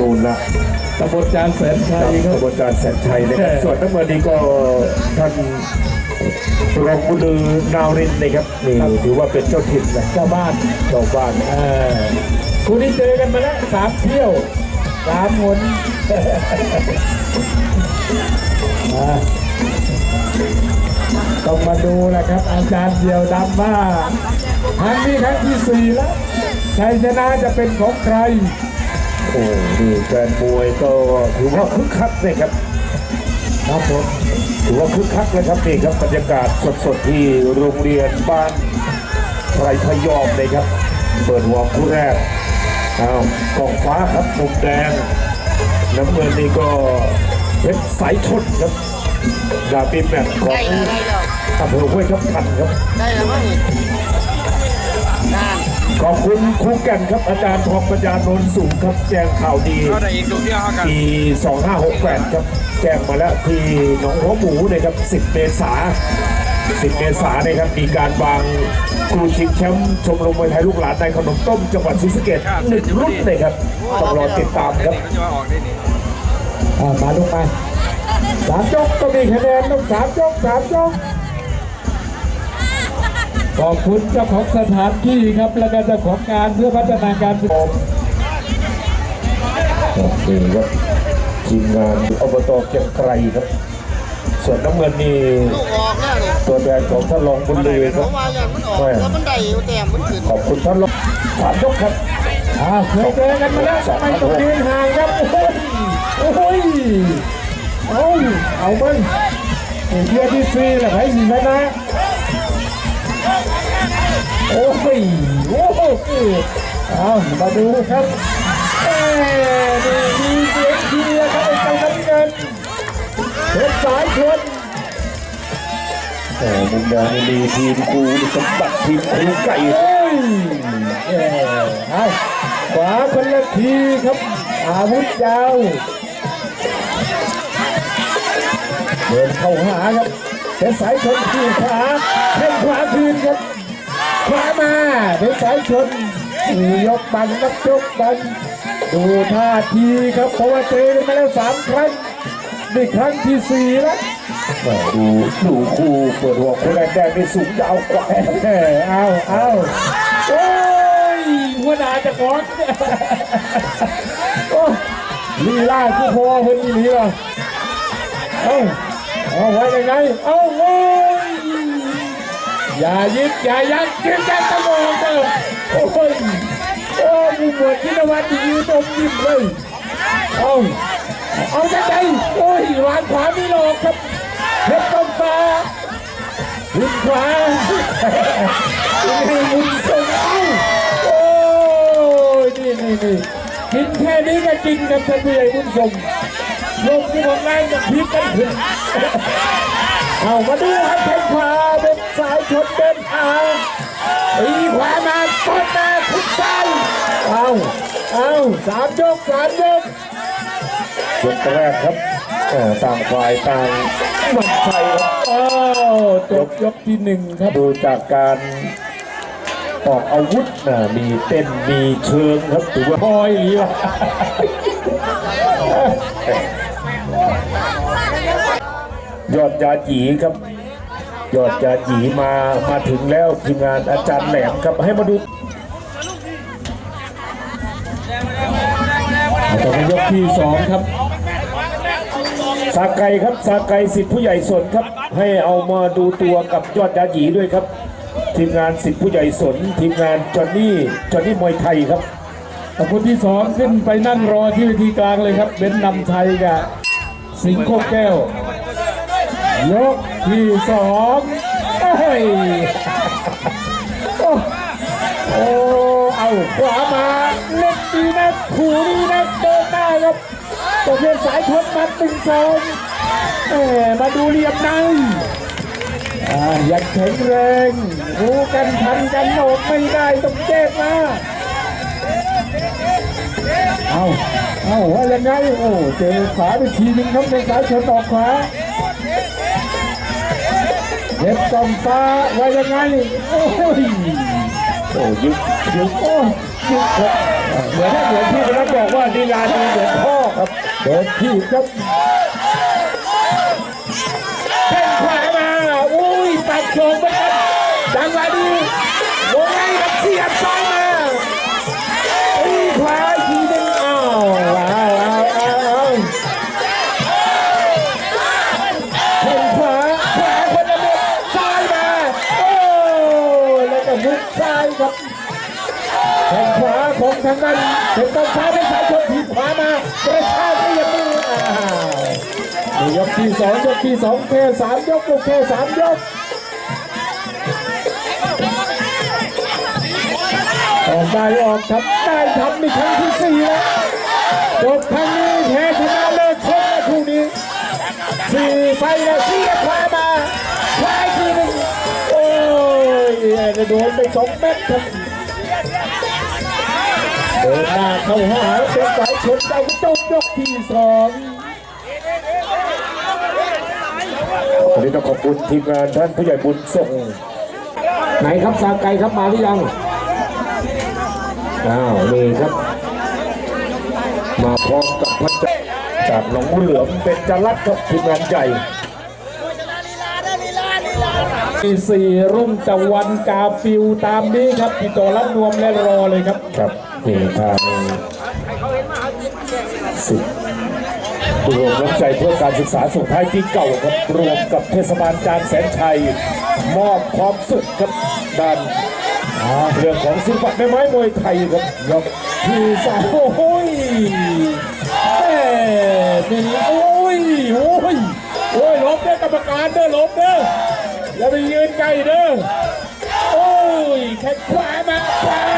นูนละตำบลจานแสนชัคยรับคกรับระบวนการแสนชัยนะครับใช่ส่วนน้ำเงินนี้ก็ท่านรองบุลือนาวรินทร์นะครับนี่ถือว่าเป็นเจ้าถิ่นนะเจ้าบ้านชาวบ้านเออคู่นี้เจอกันมาแล้วสามเที่ยวสามหนอ่าต้องมาดูแหละครับ อาจารย์เดียวดำว่าครั้งนี้ครั้งที่สี่แล้วชัยชนะจะเป็นของใคร โอ้นี่แฟนมวยก็ถือว่าคึกคักเลยครับครับผมถือว่าคึกคักเลยครับนี่ครับบรรยากาศสดๆที่โรงเรียนบ้านไพรพยอมเลยครับ เปิดหัวคู่แรกอ้าวกองฟ้าครับมุมแดงน้ำเงินนี่ก็เพชรสายชนครับดาบิแมตช์ของได้แล้วได้แล้วอำเภอห้วยทับทันครับได้แล้วมั้งนี่นั่น ขอบคุณครูแก่นครับอาจารย์ทองปัญญาโนนสูงครับแจ้งข่าวดีก็ได้อีกดูเที่ยวเขากันปี2568ครับแจ้งมาแล้วที่หนองหัวหมูนะครับ10 เมษา10 เมษานะครับมีการวางครูชิงแชมป์ชมรมมวยไทยลูกหลานในขนมต้มจังหวัดศรีสะเกษหนึ่งรุ่นเลยครับต้องรอติดตามครับก็จะมาออกได้นี่อ่ามาลูกมาสามยกก็มีคะแนนต้องสามยกสามยก ขอบคุณเจ้าของสถานที่ครับแล้วก็เจ้าของงานเพื่อพัฒนาการศึกษานี่ครับทีมงานอบตเกียงไกรครับ ส่วนน้ำเงินนี่ลูกออกแล้วนี่ตัวแทนของท่านรองบุญลือเพครับราะว่าอย่างมันออกแล้วมันได้อยู่แต่มันขึ้นขอบคุณท่านรองสามยกครับอ่าเคยเจอกันมาแล้วทำไมต้องยืนห่างครับโอ้ยโอ้ยเอาเอาเบิ้งเทียที่สี่แหละไพ่สีชนะ โอ้ยโอ้โหเอามาดูครับเอ้มีเสียงเชียร์ครับไอ้เจ้าน้ำเงินเพชรสายชนแต่มุมแดงนี่มีทีมครูสมบัติทีมครูไก่เอ้ยเอาขวาคนละทีครับ อาวุธยาวเดินเข้าหาครับเป็นสายชนคืนขวาแข้งขวาคืนครับ ขวามาเป็นสายชนนี่ยกบังนักยกบังดูท่าทีครับเพราะว่าเจอกันมาแล้วสามครั้งนี่ครั้งที่สี่แล้วแหม่ดูดูคู่เปิดหัวคู่แรกแดงนี่สูงยาวกว่าเออเอาเอาโอ้ยหัวหน้าจะก้อนโอ้ลีลาคือพอคนนี้นี่วะเอาเอาไว้ยังไงเอาโอ้ย อย่ายึดอย่ายักยึดยักตะโกนเถอะโอ้ยโอ้ยหมวดชินวัตรยืนตรงยิ้มเลยเอาเอาใจใจโอ้ยวางขวาไม่หลอกครับเพชรต้นฟ้าขึ้นขวานี่มุนส่งเอาโอ้ยนี่นี่นี่กินแค่นี้ก็กินกับท่านผู้ใหญ่บุญส่งลงที่ของแรงกับพีกันขึ้นเอามาดูครับ เดินเอาตีขวามาต้นมาทุกซ้ายเอาเอาสามยกสามยกยกแรกครับเอ่อต่างฝ่ายต่างมันใจครับโอ้จบยกที่หนึ่งครับดูจากการออกอาวุธนะมีเต้นมีเชิงครับถือว่าพอยหรือวะยอดยาหยีครับ ยอดยาหยีมามาถึงแล้วทีมงานอาจารย์แหลมครับให้มาดูต่อไปยกที่สองครับ สาไกครับสาไกสิทธิผู้ใหญ่สนครับ ให้เอามาดูตัวกับยอดยาหยีด้วยครับ ทีมงานสิทธิผู้ใหญ่สน ทีมงานจอนนี่จอนนี่มวยไทยครับคุณที่สองขึ้นไปนั่งรอที่เวทีกลางเลยครับเบนนำชัยกับสิงห์โคกแก้ว ยกที่สองเอ้ยโอ้เอาขวามาเล็กดีนะขู่ดีนะเดินหน้าครับตัวเพียนสายชนมาตึงสองเอ้มาดูเหลี่ยมในอ่ายังแข็งแรงรู้กันทันกันโหนดไม่ได้ต้องแก้มาเอาเอาว่ายังไงโอ้เจอขวาไปทีนึงครับในสายชนออกขวา เล็บจองฟ้าว่ายังไง โอ้ยโอ้ยึกยึกโอ้ริงๆครับเหมือนเหมือนที่พนักบอกว่าดีลาดีเหมือนพ่อครับเดนทีบครับ ขวาของทางนั้นเป็นต้นซ้ายเป็นสายชนทีบขวามากระชากไม่ยังมืออ้าวนี่ยกที่สองยกที่สองแค่สามยกลูกแค่สามยกออกได้ออกครับได้ทำในครั้งที่สี่แล้วจบครั้งนี้แพ้ชนะเลิศชกนะคู่นี้สี่ไฟแล้วเสียขวามาขวาอีกทีหนึ่งโอ้ยโดนไปสองเม็ดครับ เดินหน้าเข้าหาเป็นสายชนใจจบยกที่สองวันนี้ต้องขอบคุณทีมงานท่านผู้ใหญ่บุญส่ง ไหนครับสาไก่ครับมาหรือยัง อ้าวนี่ครับ มาพร้อมกับพัชจากหนองบัวเหลือมเป็นจรัสครับทีมงานใหญ่ที่สี่รุ่งตะวันกาฟิวตามนี้ครับพี่โตรับนวมและรอเลยครับครับ นี่ทางสิบรวมน้ำใจเพื่อการศึกษาส่งท้ายปีเก่าครับรวมกับเทศบาลจานแสนชัย มอบความสุขครับด้านเรื่องของศิลปะแม่ไม้มวยไทยครับยกที่สามโอ้ยแม่เป็นโอ้ยโอ้ยโอ้ยหลบเด้อกรรมการเด้อหลบเด้ออย่าไปยืนใกลเด้อโอ้ยแข้งขวามาขวา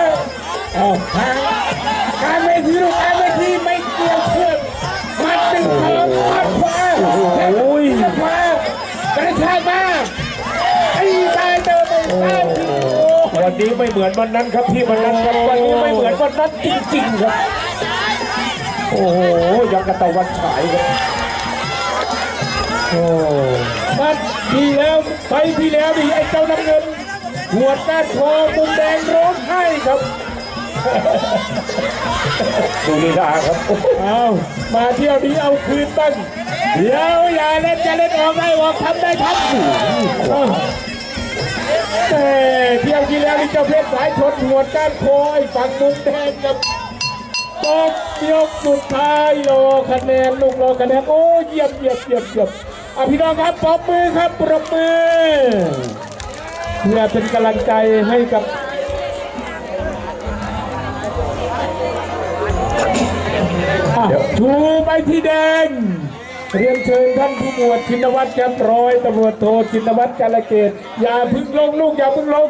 การเวทีลูกการเวทีไม่เกี่ยวเชือกมัดหนึ่งสองมัดขวาแข้งขวากระชากมาไอ้ตายเดินไปแล้วันนี้ไม่เหมือนวันนั้นครับพี่วันนั้นครับวันนี้ไม่เหมือนวันนั้นจริงๆครับโอ้โหยังกระตะวันฉายครับโอ้นัดที่แล้วไปที่แล้วนี่ไอ้เจ้าน้ำเงินหัวดก้าคอมุมแดงร้องไห้ครับ ดูลีลาครับเอามาเที่ยวนี้เอาคืนบ้างเดี๋ยวอย่าเล่นจะเล่นออกได้ออกทำได้ทำเอาแต่เที่ยวที่แล้วนี่เจ้าเพชรสายชนหัวดก้านคอไอ้ฝั่งมุมแดงครับตกยกสุดท้ายรอคะแนนลูกรอคะแนนโอ้เยี่ยมเยี่ยมเยี่ยมเยี่ยมอะพี่น้องครับปรบมือครับปรบมือเพื่อเป็นกำลังใจให้กับ อะชูไปที่แดง เรียนเชิญท่านผู้หมวดชินวัตรครับร้อยตำรวจโทชินวัตรกาลเกตอย่าพึ่งลงลูกอย่าพึ่งลง